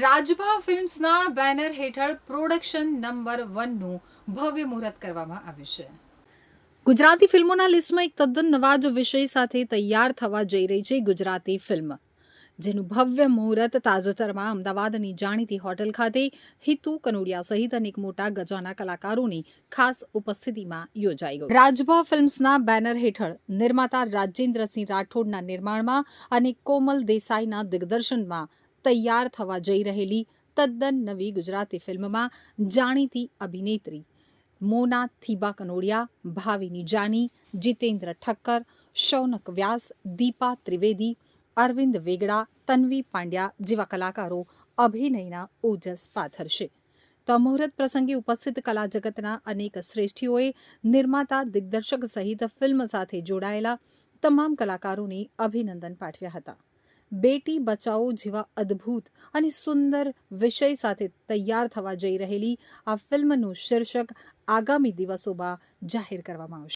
રાજભા ફિલ્મ્સના બેનર હેઠળ production number વનનું ભવ્ય મુહૂર્ત કરવામાં આવ્યું છે. ગુજરાતી ફિલ્મોના લિસ્ટમાં એક તદ્દન નવા જ વિષય સાથે તૈયાર થવા જઈ રહી છે ગુજરાતી ફિલ્મ. જેનું ભવ્ય મુહૂર્ત તાજેતરમાં અમદાવાદની જાણીતી હોટલ ખાતે હિતુ કનોડિયા સહિત અનેક મોટા ગજાના કલાકારોની ખાસ ઉપસ્થિતિમાં યોજાઈ ગયું રાજભા ફિલ્મ્સના બેનર હેઠળ નિર્માતા રાજેન્દ્રસિંહ રાઠોડના નિર્માણમાં અને કોમલ દેસાઈના દિગ્દર્શનમાં તૈયાર થવા જઈ રહેલી તદ્દન નવી ગુજરાતી ફિલ્મમાં જાણીતી અભિનેત્રી મોના થીબા કનોડિયા ભાવિની જાની જીતેન્દ્ર ઠક્કર, શૌનક વ્યાસ, દીપા ત્રિવેદી, અરવિંદ વેગડા, તન્વી પાંડ્યા જેવા કલાકારો અભિનયના ઓજસ પાથરશે. તો મુહૂર્ત પ્રસંગે ઉપસ્થિત કલા જગતના અનેક શ્રેષ્ઠીઓએ નિર્માતા, દિગ્દર્શક સહિત ફિલ્મ સાથે જોડાયેલા તમામ કલાકારોને અભિનંદન પાઠવ્યા હતા. બેટી બચાવો જેવા અદ્ભુત અને સુંદર વિષય સાથે તૈયાર થવા જઈ રહેલી આ ફિલ્મનું શીર્ષક આગામી દિવસોમાં જાહેર કરવામાં આવશે.